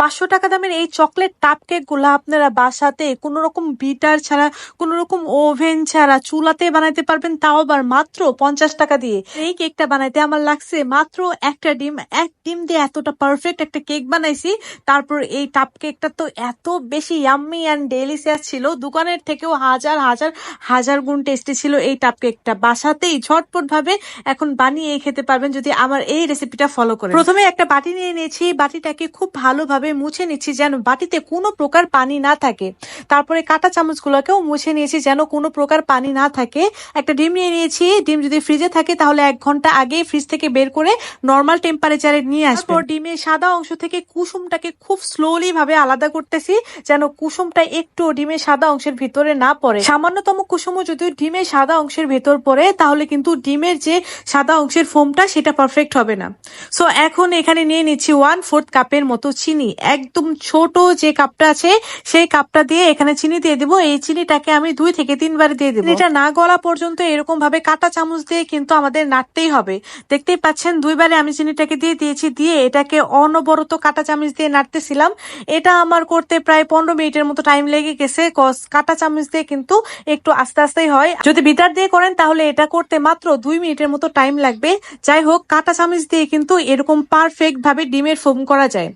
পাঁচশো টাকা দামের এই চকলেট টাপ কেকগুলা আপনারা বাসাতে কোনো রকম বিটার ছাড়া কোনো রকম ওভেন ছাড়া চুলাতে বানাইতে পারবেন, তাও আবার মাত্র পঞ্চাশ টাকা দিয়ে। এই কেকটা বানাইতে আমার লাগছে মাত্র একটা ডিম, এক ডিম দিয়ে এতটা পারফেক্ট একটা কেক বানাইছি। তারপর এই টাপ কেকটা তো এত বেশি ইয়াম্মি অ্যান্ড ডেলিসিয়াস ছিল, দোকানের থেকেও হাজার হাজার হাজার গুণ টেস্টি ছিল এই টাপ কেকটা বাসাতেই ঝটপট ভাবে এখন বানিয়ে খেতে পারবেন যদি আমার এই রেসিপিটা ফলো করে প্রথমে একটা বাটি নিয়ে নিয়েছি, বাটিটাকে খুব ভালোভাবে মুছে নিচ্ছি যেন বাটিতে কোনো প্রকার পানি না থাকে। তারপরে কাঁটা চামচগুলোকেও মুছে নিয়েছি যেন কোনো প্রকার পানি না থাকে। একটা ডিম নিয়ে নিয়েছি। ডিম যদি ফ্রিজে থাকে তাহলে এক ঘণ্টা আগে ফ্রিজ থেকে বের করে নর্মাল টেম্পারেচারে নিয়ে আসব। ডিমের সাদা অংশ থেকে কুসুমটাকে খুব স্লোলি ভাবে আলাদা করতেছি যেন কুসুমটা একটু ডিমের সাদা অংশের ভিতরে না পড়ে। সামান্যতম কুসুমও যদি ডিমের সাদা অংশের ভেতর পড়ে তাহলে কিন্তু ডিমের যে সাদা অংশের ফোমটা সেটা পারফেক্ট হবে না। সো এখন এখানে নিয়ে নিচ্ছি ওয়ান ফোর্থ কাপের মতো চিনি। একদম ছোট যে কাপটা আছে, সেই কাপটা দিয়ে এখানে চিনি দিয়ে দেবো। এই চিনিটাকে আমি দুই থেকে তিনবার দিয়ে দেবো। এটা না গলা পর্যন্ত এরকম ভাবে কাটা চামচ দিয়ে কিন্তু আমাদের নাড়তেই হবে। দেখতেই পাচ্ছেন, দুইবারে আমি চিনিটাকে দিয়ে দিয়েছি, দিয়ে এটাকে অনবরত কাটা চামচ দিয়ে নাড়তেছিলাম। এটা আমার করতে প্রায় পনেরো মিনিটের মতো টাইম লেগে গেছে কাটা চামচ দিয়ে কিন্তু একটু আস্তে আস্তেই হয়। যদি বিটার দিয়ে করেন, তাহলে এটা করতে মাত্র দুই মিনিটের মতো টাইম লাগবে। যাই হোক, কাটা চামচ দিয়ে কিন্তু এরকম পারফেক্ট ভাবে ডিমের ফোম করা যায়।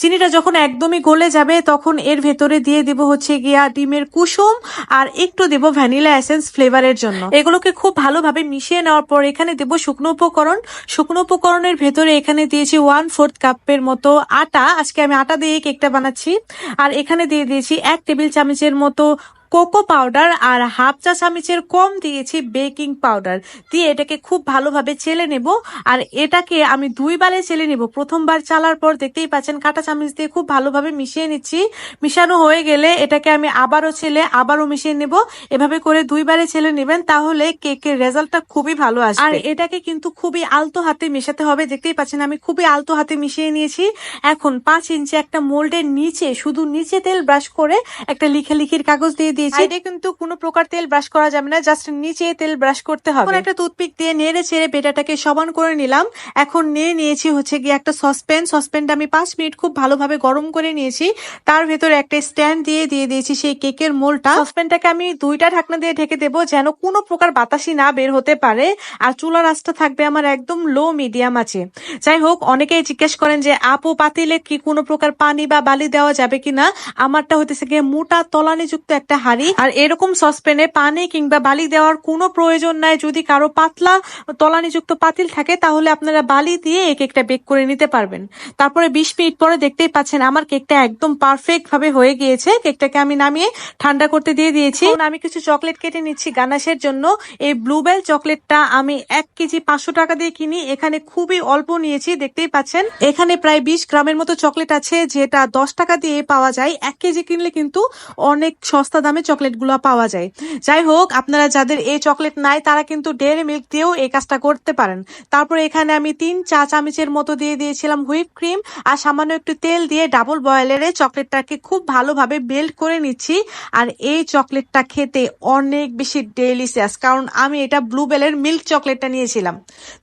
চিনিটা যখন একদমই গলে যাবে, তখন এর ভেতরে দিয়ে দিব হচ্ছে গিয়া ডিমের কুসুম আর একটু দেব ভ্যানিলা এসেন্স ফ্লেভারের জন্য। এগুলোকে খুব ভালোভাবে মিশিয়ে নেওয়ার পর এখানে দেব শুকনো উপকরণ। শুকনো উপকরণের ভেতরে এখানে দিয়েছি ওয়ান ফোর্থ কাপের মতো আটা। আজকে আমি আটা দিয়ে কেকটা বানাচ্ছি। আর এখানে দিয়ে দিয়েছি এক টেবিল চামচের মতো কোকো পাউডার আর হাফ চা চামচের কম দিয়েছি বেকিং পাউডার। দিয়ে এটাকে খুব ভালোভাবে চেলে নেব। আর এটাকে আমি দুইবারে চেলে নেব। প্রথমবার চালার পর দেখতেই পাচ্ছেন কাঁটা চামচ দিয়ে খুব ভালোভাবে মিশিয়ে নিচ্ছি। মিশানো হয়ে গেলে এটাকে আমি আবারও ছেলে আবারও মিশিয়ে নেব। এভাবে করে দুইবারে ছেলে নেবেন তাহলে কেকের রেজাল্টটা খুবই ভালো আসবে। আর এটাকে কিন্তু খুবই আলতো হাতে মেশাতে হবে। দেখতেই পাচ্ছেন আমি খুবই আলতো হাতে মিশিয়ে নিয়েছি। এখন পাঁচ ইঞ্চি একটা মোল্ডের নিচে, শুধু নিচে তেল ব্রাশ করে একটা লিখে লিখির কাগজ দিয়ে দিয়েছি। সাইডে কিন্তু কোনো প্রকার তেল ব্রাশ করা যাবে না জাস্ট নিচে তেল ব্রাশ করতে হবে। একটা টুথপিক দিয়ে নেড়ে ছেড়ে বেটাটাকে সমান করে নিলাম। এখন নিয়ে নিয়েছি হচ্ছে গিয়ে একটা সসপ্যান। সসপ্যানটা আমি পাঁচ মিনিট খুব ভালোভাবে গরম করে নিয়েছি। তার ভেতরে একটা স্ট্যান্ড দিয়ে দিয়ে দিয়েছি সেই কেকের মোলটা। সসপ্যানটাকে আমি দুইটা ঢাকনা দিয়ে ঢেকে দেবো যেন কোনো প্রকার বাতাসি না বের হতে পারে। আর চুলার আঁচটা থাকবে আমার একদম লো মিডিয়াম আছে যাই হোক অনেকেই জিজ্ঞেস করেন যে আপু পাতিলে কি কোনো প্রকার পানি বা বালি দেওয়া যাবে কিনা? আমারটা হতেছে গিয়ে মোটা তলানিযুক্ত একটা হাড়ি আর এরকম সসপ্যানে পানি কিংবা বালি দেওয়ার কোনো প্রয়োজন নাই। যদি কারও পাতলা তলানিযুক্ত পাতিল থাকে, তাহলে আপনারা বালি দিয়ে এই কেকটা বেক করে নিতে পারবেন। তারপরে বিশ মিনিট পরে দেখতেই পাচ্ছেন, আমার কেকটা একদম পারফেক্ট ভাবে হয়ে গিয়েছে। কেকটাকে আমি নামিয়ে ঠান্ডা করতে দিয়ে দিয়েছি। আমি কিছু চকলেট কেটে নিচ্ছি গানাশের জন্য। এই ব্লুবেল চকলেটটা আমি এক কেজি পাঁচশো টাকা দিয়ে কিনি। এখানে খুবই অল্প নিয়েছি, দেখতেই পাচ্ছেন। এখানে প্রায় বিশ গ্রামের মতো চকলেট আছে, যেটা দশ টাকা দিয়ে পাওয়া যায়। এক কেজি কিনলে কিন্তু অনেক সস্তা দামে চকলেটগুলো পাওয়া যায়। যাই হোক, আপনারা যাদের এই চকলেট নাই, তারা কিন্তু ডেয়ারি মিল্ক দিয়েও এই কাজটা করতে পারেন। তারপর এখানে আমি তিন চা চামচের মতো দিয়ে দিয়েছিলাম হুইপ ক্রিম আর সামান্য একটু তেল দিয়ে ডাবল বয়েলের চকলেটটাকে খুব ভালোভাবে বেল্ট করে নিচ্ছি। আর এই চকলেটটা খেতে অনেক বেশি ডেলিসিয়াস কারণ আমি এটা ব্লুবেলের মিল্ক চকলেটটা নিয়েছিলাম।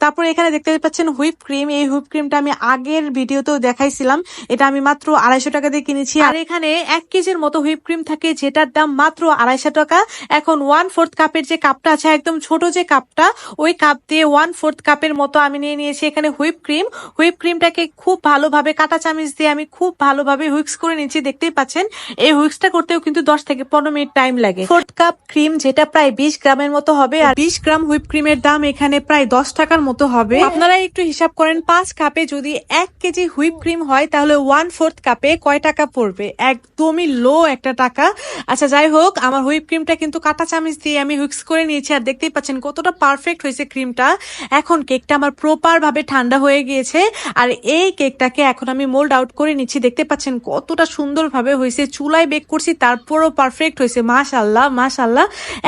তারপর এখানে দেখতে পাচ্ছেন হুইপ ক্রিম এই হুইপ ক্রিমটা আমি আগের ভিডিওতেও দেখাইছিলাম। এটা আমি মাত্র আড়াইশো টাকা দিয়ে কিনেছি। আর এখানে এক কেজির মতো হুইপ ক্রিম থাকে, যেটার দাম মাত্র আড়াইশো টাকা। এখন ওয়ান ফোর্থ কাপের যে কাপটা আছে, একদম ছোট যে কাপটা ওই কাপ দিয়ে ওয়ান ফোর্থ কাপের মতো আমি নিয়ে নিয়েছি এখানে হুইপ ক্রিম হুইপ ক্রিমটাকে খুব ভালোভাবে, কাটা চামিচ দিয়ে আমি খুব ভালোভাবে হুইক্স করে নিচ্ছি, দেখতেই পাচ্ছেন। এই হুইক্সটা করতেও কিন্তু দশ থেকে পনেরো মিনিট টাইম লাগে। ফোর্থ কাপ ক্রিম যেটা প্রায় বিশ গ্রামের মতো হবে, আর বিশ গ্রাম হুইপ ক্রিমের দাম এখানে প্রায় দশ টাকার মতো হবে। আপনারা একটু হিসাব করেন, পাঁচ কাপে যদি এক কেজি হুইপ ক্রিম হয়, তাহলে ওয়ান ফোর্থ কাপে কয় টাকা পড়বে? একদমই লো একটা টাকা। আচ্ছা যাই হোক আমার হুইপ ক্রিমটা কিন্তু কাটা চামচ দিয়ে আমি হুইক্স করে নিয়েছি আর দেখতেই পাচ্ছেন কতটা পারফেক্ট হয়েছে ক্রিমটা। এখন কেকটা আমার প্রপার ভাবে ঠান্ডা হয়ে গিয়েছে আর এই কেকটাকে এখন আমি মোল্ড আউট করে নিচ্ছি। দেখতে পাচ্ছেন কতটা সুন্দর ভাবে হয়েছে, চুলায় বেক করছি তারপরও পারফেক্ট হয়েছে মাশাল্লাহ মাশাল্লাহ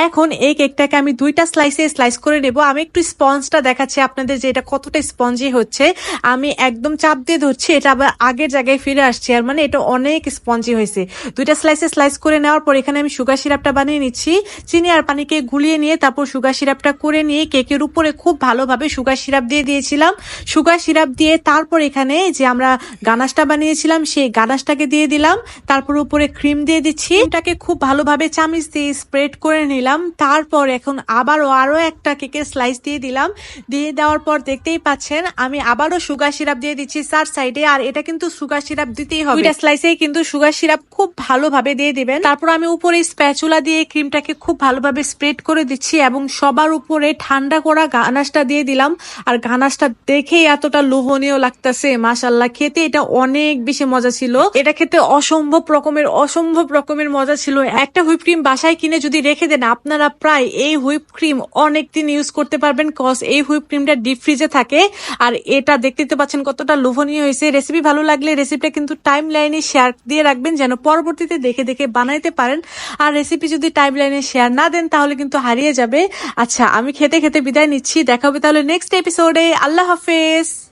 এখন এই কেকটাকে আমি দুইটা স্লাইসে স্লাইস করে নেব। আমি একটু স্পঞ্জটা দেখাচ্ছি আপনাদের যে এটা কতটা স্পঞ্জি হচ্ছে। আমি একদম চাপ দিয়ে ধরছি, এটা আবার আগের জায়গায় ফিরে আসছে আর মানে এটা অনেক স্পঞ্জি হয়েছে। দুইটা স্লাইসে স্লাইস করে নেওয়ার পর এখানে আমি আমি সুগার সিরাপটা বানিয়ে নিচ্ছি। চিনি আর পানিকে গুলিয়ে নিয়ে তারপর সুগার সিরাপটা করে নিয়ে কেকের উপরে খুব ভালোভাবে সুগার সিরাপ দিয়ে দিয়েছিলাম। সুগার সিরাপ দিয়ে তারপর এখানে যে আমরা গানাশটা বানিয়েছিলাম, সেই গানাশটাকে দিয়ে দিলাম। তারপর উপরে ক্রিম দিয়ে দিচ্ছি। এটাকে খুব ভালোভাবে চামিচ দিয়ে স্প্রেড করে নিলাম। তারপর এখন আবারও আরও একটা কেকের স্লাইস দিয়ে দিলাম। দিয়ে দেওয়ার পর দেখতেই পাচ্ছেন, আমি আবারও সুগার সিরাপ দিয়ে দিচ্ছি চার সাইডে। আর এটা কিন্তু সুগার সিরাপ দিতেই হবে। স্লাইসে কিন্তু সুগার সিরাপ খুব ভালোভাবে দিয়ে দিবেন। তারপর আমি উপরে স্প্যাচুলা দিয়ে ক্রিমটাকে খুব ভালোভাবে স্প্রেড করে দিচ্ছি এবং সবার উপরে ঠান্ডা করা গানাশটা দিয়ে দিলাম। আর গানাশটা দেখেই এতটা লোভনীয় লাগতেছে মাসাল্লাহ খেতে এটা অনেক বেশি মজা ছিল। এটা খেতে অসম্ভব রকমের অসম্ভব রকমের মজা ছিল। একটা হুইপ ক্রিম বাসায় কিনে যদি রেখে দেন, আপনারা প্রায় এই হুইপ ক্রিম অনেক দিন ইউজ করতে পারবেন কজ এই হুইপ ক্রিমটা ডিপ ফ্রিজে থাকে। আর এটা দেখতে তো পাচ্ছেন কতটা লোভনীয় হয়েছে। রেসিপি ভালো লাগলে রেসিপিটা কিন্তু টাইম লাইনে শেয়ার দিয়ে রাখবেন, যেন পরবর্তীতে দেখে দেখে বানাইতে পারেন। আর রেসিপি যদি টাইম লাইনে শেয়ার না দেন, তাহলে কিন্তু হারিয়ে যাবে। আচ্ছা আমি খেতে খেতে বিদায় নিচ্ছি। দেখাবে তাহলে নেক্সট এপিসোডে আল্লাহ হাফেজ।